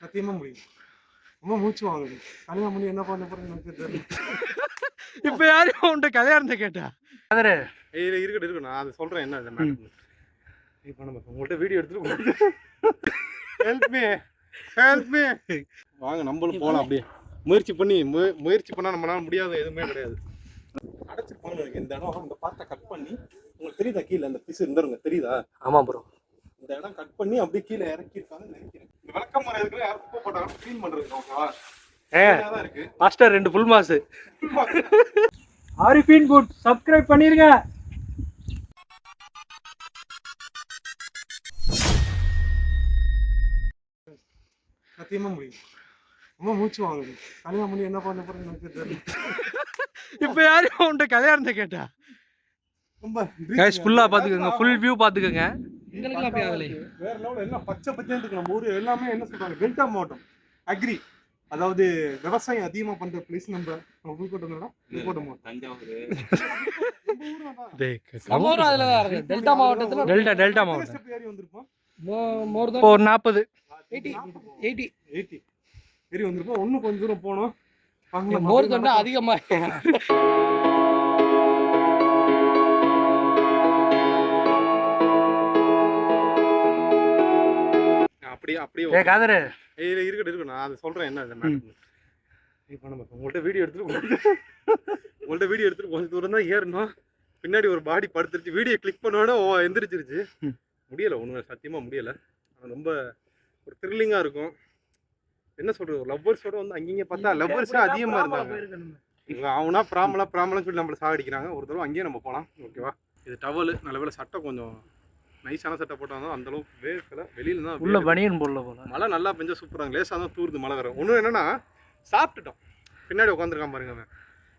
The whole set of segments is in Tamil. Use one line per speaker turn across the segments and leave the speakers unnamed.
சத்தியமா முடியும். ரொம்ப மூச்சு வாங்குது. கல்யாணம் பண்ணி என்ன பண்ண போறேன்னு எனக்கு தெரியல.
இப்ப யாரும் உன்கிட்ட கல்யாணத்தை கேட்டா? அதரு
இல்ல இருக்கட்டும் இருக்கட்டும். நான் அதை சொல்றேன் என்ன அது மேடம் இப்போ நம்ம உங்கள்கிட்ட வீடியோ எடுத்துட்டு ஹெல்ப் மீ ஹெல்ப் மீ வாங்க நம்மளும் போலாம் அப்படியே. முயற்சி பண்ணி மு- முயற்சி பண்ணா நம்மளால முடியாத எதுவுமே கிடையாது. அடைச்சிருப்பாங்க எனக்கு இந்த இடம் இந்த பார்த்த கட் பண்ணி உங்களுக்கு தெரியுதா கீழே? அந்த பிசு இருந்துருங்க தெரியுதா?
ஆமா ப்ரோ
இந்த இடம் கட் பண்ணி அப்படியே கீழே இறக்கிருக்காங்க நினைக்கிறேன். விளக்கம் முறை இருக்கிற யாரும் குப்பை போட்டாலும் க்ளீன் பண்றது ஓகேவா
ஏ
தான் இருக்கு.
மாஸ்டர் ரெண்டு ஃபுல் மாஸ் ஆரிஃபின் குட் சப்ஸ்கிரைப் பண்ணிருங்க.
சத்தியமா முடியும். ரொம்ப மூச்சு வாங்குது. கல்யாணம் பண்ணி என்ன பண்ண போறேன்னு எனக்கு தெரியல.
இப்ப யாரும் உன்கிட்ட கல்யாணத்தை கேட்டா?
ரொம்ப
ஃபுல்லா பாத்துக்கோங்க. ஃபுல் வியூ ஆகலை
வேற லெவல் எல்லாம் பச்சை பச்சைன்னு இருக்கு நம்ம ஊர் எல்லாமே என்ன சொல்றாங்க? டெல்டா மாவட்டம். அக்ரி அதாவது விவசாயம் அதிகமா பண்ற பிளேஸ் நம்ம நம்ம புதுக்கோட்டை புதுக்கோட்டை மாவட்டம்.
டெல்டா மாவட்டத்துல டெல்டா டெல்டா மாவட்டம்.
ஏறி வந்திருப்போம்.
ஒரு நாற்பது. எயிட்டி. எயிட்டி.
எயிட்டி. ஏறி வந்திருப்போம். இன்னும் கொஞ்சம் தூரம் போனோம்.
மோர் தொண்டா.
அப்படியே அப்படியே
ஏ காதரு.
இல்ல இருக்கட்டும் இருக்கட்டும். நான் அதை சொல்றேன். என்ன இப்போ நம்ம உங்கள்கிட்ட வீடியோ எடுத்துட்டு உங்கள்கிட்ட வீடியோ எடுத்துட்டு கொஞ்சம் தூரம் தான் ஏறணும். பின்னாடி ஒரு பாடி படுத்துருச்சு. வீடியோ கிளிக் பண்ணோட ஓ எந்திரிச்சிருச்சு. முடியல ஒன்றும் சத்தியமா முடியல. ஆனா ரொம்ப ஒரு த்ரில்லிங்கா இருக்கும். என்ன சொல்றது ஒரு லவ்வர்ஸோட வந்து அங்கேயும் பார்த்தா லவ்வர்ஸே அதிகமா இருந்தாங்க. இவங்க அவனா பிராமலா பிராமலன்னு சொல்லி நம்மள சாகடிக்கிறாங்க. ஒரு தடவை அங்கேயே நம்ம போகலாம் ஓகேவா? இது டவலு நல்ல வேளை சட்டை கொஞ்சம் நைஸான சட்டை போட்டாலும் அந்த அளவுக்கு வேர்க்கல. வெளியில தான்
உள்ள. பனியன் போடல போல.
மழை நல்லா பெஞ்சா சூப்பராங்க லேசாக தான் தூருது மழை வர ஒன்றும் என்னன்னா சாப்பிட்டுட்டோம். பின்னாடி உட்காந்துருக்கான் பாருங்க அவன்.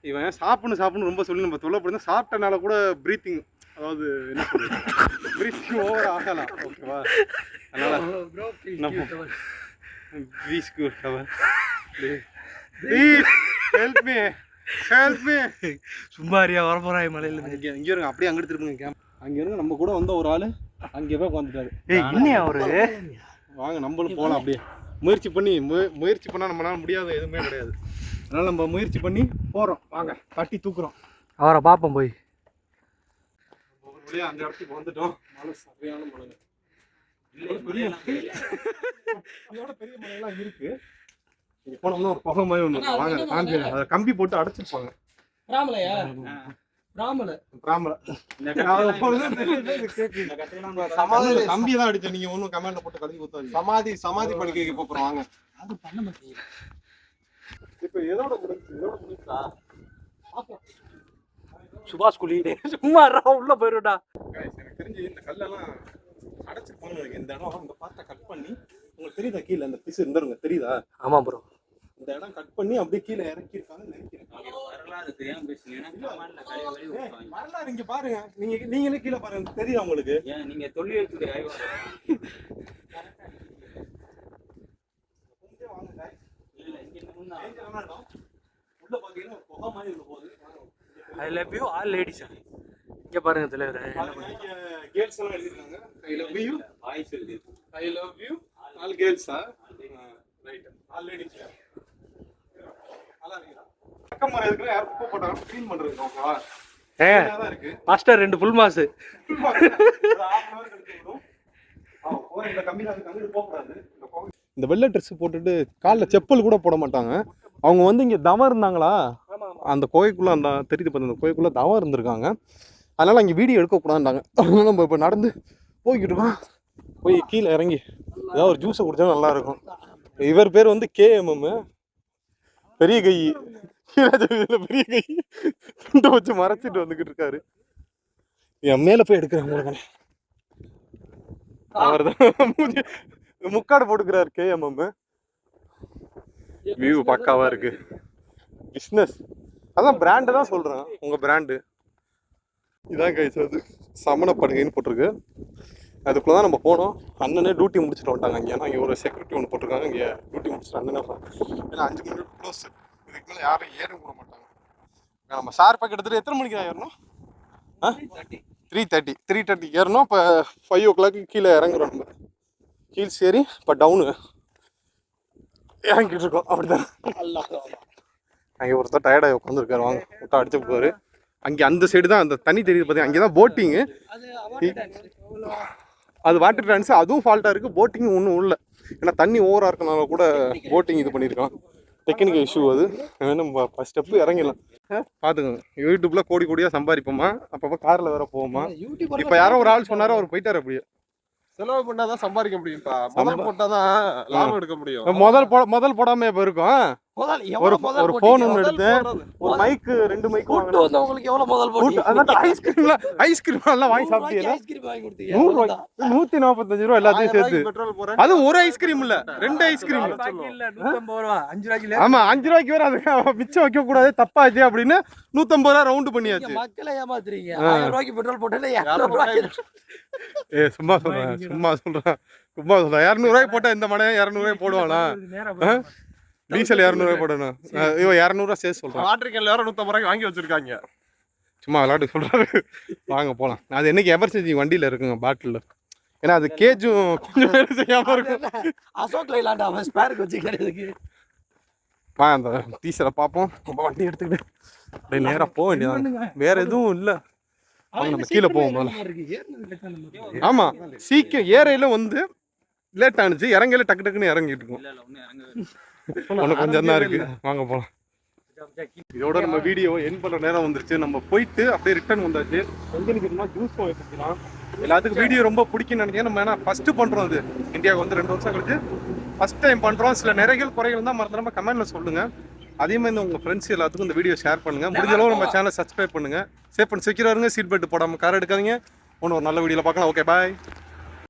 இவன் சாப்பிடணும் சாப்பிடணும் ரொம்ப சொல்லி நம்ம தொல்லைப்படுது சாப்பிட்டனால கூட ப்ரீத்திங் அதாவது என்ன சொல்றது? ப்ரீத்திங் ஓவர் ஆகலாம். ஓகேவா? அதனால நம்ம please good cover please help me help me
சும்மா அறியா வரப்போறாய் மலையில.
இங்கே இங்கே இருங்க. அப்படியே அங்கிட்டு திரும்புங்க கேம் அங்கே இருங்க. நம்ம கூட வந்த ஒரு ஆள் அங்கே போய் உட்காந்துட்டாரு
ஏய் இன்னும் அவரு?
வாங்க நம்மளும் போகலாம் அப்படியே. முயற்சி பண்ணி முயற்சி பண்ணால் நம்மளால முடியாத எதுவுமே கிடையாது. அதனால நம்ம முயற்சி பண்ணி போகிறோம் வாங்க தட்டி தூக்குறோம்.
அவரை பாப்போம் போய்.
அந்த இடத்துக்கு வந்துட்டோம். மழை சரியான மழை. பெரிய பெரிய மலையெல்லாம் இருக்கு. இங்க போனோம்னா ஒரு புகை மாதிரி ஒன்று. வாங்க அதை கம்பி போட்டு அடைச்சிருப்பாங்க.
ராமலையா? ராமல
பிராமல சமாதி கம்பி தான் அடிச்சேன் நீங்க ஒன்றும் கமெண்ட்ல போட்டு கழுவி ஊத்தாதீங்க. சமாதி சமாதி படுக்க வைக்க போறோம் வாங்க.
அது பண்ண மாட்டேங்குது
இப்ப எதோட முடிஞ்சு இதோட முடிஞ்சா
சுபாஷ் குலி சும்மா உள்ள போயிருடா.
எனக்கு தெரிஞ்சு இந்த கல்லெல்லாம் அடைச்சிருப்பாங்க இந்த இடம் இந்த பார்த்த கட் பண்ணி உங்களுக்கு தெரியுதா கீழே? அந்த பிசு இருந்துருங்க. தெரியுதா?
ஆமா ப்ரோ
இந்த இடம் கட் பண்ணி அப்படியே கீழே இறக்கிருக்காங்க நினைக்கிறேன்.
வரலாறு தெரியாம
இங்க பாருங்க. நீங்க நீங்களே கீழே பாருங்க. தெரியுதா உங்களுக்கு?
ஏன் நீங்க
டேஞ்சரான இடம். உள்ள பாத்தீங்கன்னா புகை மாதிரி போகுது.
I love you all ladies இங்க பாருங்க தலைவர்.
girls எல்லாம் எழுதிருக்காங்க. I love you I love you all கேர்ள்ஸா right all ladies நல்லா இருக்கீங்களா பக்கம் முறை இருக்கிற யாரும் குப்பை போட்டாலும் க்ளீன் பண்றது ஓகேவா
ஏ மாஸ்டர் ரெண்டு ஃபுல் மாஸ்
இந்த வெள்ளை ட்ரெஸ் போட்டுட்டு காலில் செப்பல் கூட போட மாட்டாங்க. அவங்க வந்து இங்கே தவம் இருந்தாங்களா? அந்த கோயிலுக்குள்ள அந்த தெரியுது பார்த்து அந்த கோயிலுக்குள்ள தவம் இருந்திருக்காங்க. அதனால அங்கே வீடியோ எடுக்கக்கூடாதுட்டாங்க அதனால நம்ம இப்போ நடந்து போய்கிட்டு இருக்கோம். போய் கீழே இறங்கி ஏதாவது ஒரு ஜூஸை குடிச்சா நல்லா இருக்கும். இவர் பேர் வந்து கேஎம்எம் பெரிய கை. பெரிய கை துண்டை வச்சு மறைச்சிட்டு வந்துகிட்டு இருக்காரு. என் மேலே போய் எடுக்கிறேன் உங்களுக்கு அவர் தான் முக்காடு போட்டுக்கிறாரு கேஎம்எம் வியூ பக்காவா இருக்கு. பிஸ்னஸ் அதான் பிராண்டு தான் சொல்றேன். உங்க பிராண்டு இதான் கைஸ் அது சமணப்படுகைன்னு போட்டிருக்கு. அதுக்குள்ள தான் நம்ம போனோம். அண்ணனே டியூட்டி முடிச்சுட்டு வந்துட்டாங்க இங்கே ஏன்னா இங்கே ஒரு செக்யூரிட்டி ஒன்று போட்டிருக்காங்க. இங்கே டியூட்டி முடிச்சுட்டு அண்ணனே ஏன்னா அஞ்சு மணி க்ளோஸ் இதுக்கு மேலே யாரும் ஏற கூட மாட்டாங்க. நம்ம சார் பக்கம் எடுத்துட்டு எத்தனை மணிக்கு தான் ஏறணும்? ஆ? த்ரீ தேர்ட்டி த்ரீ தேர்ட்டிக்கு ஏறணும். இப்போ ஃபைவ் ஓ கிளாக்கு கீழே இறங்குறோம் நம்ம. ஹீல்ஸ் ஏறி இப்போ டவுனு இறங்கிட்டு இருக்கோம். அப்படிதான் அங்கே ஒருத்தர் டயர்டாக உட்காந்துருக்காரு வாங்க விட்டா அடிச்சு போவார் அங்கே அந்த சைடு தான் அந்த தண்ணி தெரியுது பார்த்தீங்க அங்கே தான் போட்டிங்கு அது வாட்டர் டான்ஸ் அதுவும் ஃபால்ட்டாக இருக்குது போட்டிங் ஒன்றும் இல்லை ஏன்னா தண்ணி ஓவராக இருக்கனால கூட போட்டிங் இது பண்ணியிருக்கலாம் டெக்னிக்கல் இஷ்யூ அது. வேணும் ஃபஸ்ட் ஸ்டெப்பு இறங்கிடலாம். பார்த்துக்கோங்க யூடியூப்பில் கோடி கோடியாக சம்பாதிப்போமா? அப்பப்போ காரில் வேற போவோமா? இப்போ யாரோ ஒரு ஆள் சொன்னாரோ அவர் போயிட்டார் அப்படியே.
செலவு பண்ணாதான் சம்பாதிக்க முடியும்ப்பா முதல் போட்டாதான் லாபம் எடுக்க முடியும்.
முதல் போ முதல் போடாமல் இப்போ இருக்கும் ஒரு ஒரு? ஃபோன் ஒன்று எடுத்து. ஒரு மைக்கு ரெண்டு மைக்கு
கூட்டு வந்தவங்களுக்கு எவ்வளவு முதல் போட்டீங்க
ஐஸ்கிரீம்லாம் ஐஸ்கிரீம் எல்லாம் வாங்கி சாப்பிட்டீங்களா
ஐஸ்கிரீம் வாங்கி கொடுத்தீங்க.
நூறு ரூபாய் நூத்தி நாற்பத்தஞ்சு ரூபா எல்லாத்தையும் சேர்த்து. அது ஒரு ஐஸ்கிரீம் இல்ல ரெண்டு ஐஸ்கிரீம் ஆமா அஞ்சு ரூபாய்க்கு வேற அது மிச்சம் வைக்க கூடாது தப்பாச்சு அப்படின்னு நூத்தம்பது ரூபா ரவுண்டு பண்ணியாச்சு.
மக்களை ஏமாத்துறீங்க. ஆயிரம் ரூபாய்க்கு பெட்ரோல் போட்டேன்
ஏ சும்மா சொல்றேன் சும்மா சொல்றேன் சும்மா சொல்றேன் இரநூறு ரூபாய் போட்டா இந்த மனையை இரநூறு ரூபாய் போடுவானா? டீசல் இரநூறு ரூபாய் போடணும். இவன் இரநூறுவா சேர்த்து சொல்றான்.
வாட்டர் கேன்ல வேற நூத்தம்பது ரூபாய்க்கு வாங்கி வச்சிருக்காங்க.
சும்மா விளையாட்டு சொல்றாரு. வாங்க போலாம். அது என்னைக்கு எமர்ஜென்சி வண்டியில இருக்குங்க பாட்டில் ஏன்னா அது கேஜும் கொஞ்சம் வேலை செய்யாம இருக்கும்.
அசோக் லைலாண்ட் அவன் ஸ்பேருக்கு வச்சுக்கிறதுக்கு
வா அந்த டீசரை பார்ப்போம் நம்ம வண்டி எடுத்துக்கிட்டு. அப்படியே நேராக போக வேண்டியதான் வேற எதுவும் இல்லை. நம்ம கீழே போவோம் முதல்ல ஆமா சீக்கிரம் ஏறையில வந்து லேட் ஆனிச்சு இறங்கல டக்கு டக்குன்னு இறங்கிட்டு இருக்கும்.
இல்ல இல்ல ஒன்றும் இறங்க
ஒன்று கொஞ்சம் தான் இருக்கு. வாங்க போலாம். இதோட நம்ம வீடியோ என் பண்ண நேரம் வந்துருச்சு. நம்ம போயிட்டு அப்படியே ரிட்டர்ன் வந்தாச்சு. எங்களுக்கு ஜூஸ் வச்சுக்கலாம். எல்லாத்துக்கும் வீடியோ ரொம்ப பிடிக்கும்னு நினைக்கிறேன். நம்ம ஏன்னா ஃபர்ஸ்ட் பண்றோம் அது. இந்தியாவுக்கு வந்து ரெண்டு வருஷம் கழிச்சு. ஃபர்ஸ்ட் டைம் பண்றோம். சில நிறைகள் குறைகள் தான் மறந்துடாம கமெண்ட்ல சொல்லுங்க. அதே மாதிரி இந்த உங்க ஃப்ரெண்ட்ஸ் எல்லாத்துக்கும் இந்த வீடியோ ஷேர் பண்ணுங்க. முடிஞ்ச அளவு நம்ம சேனலை சப்ஸ்கிரைப் பண்ணுங்க. சேஃப் அண்ட் செக்யூரா இருங்க. சீட் பெல்ட் போடாம கார் எடுக்காதீங்க. ஒன்று ஒரு நல்ல வீடியோல பார்க்கலாம். Okay bye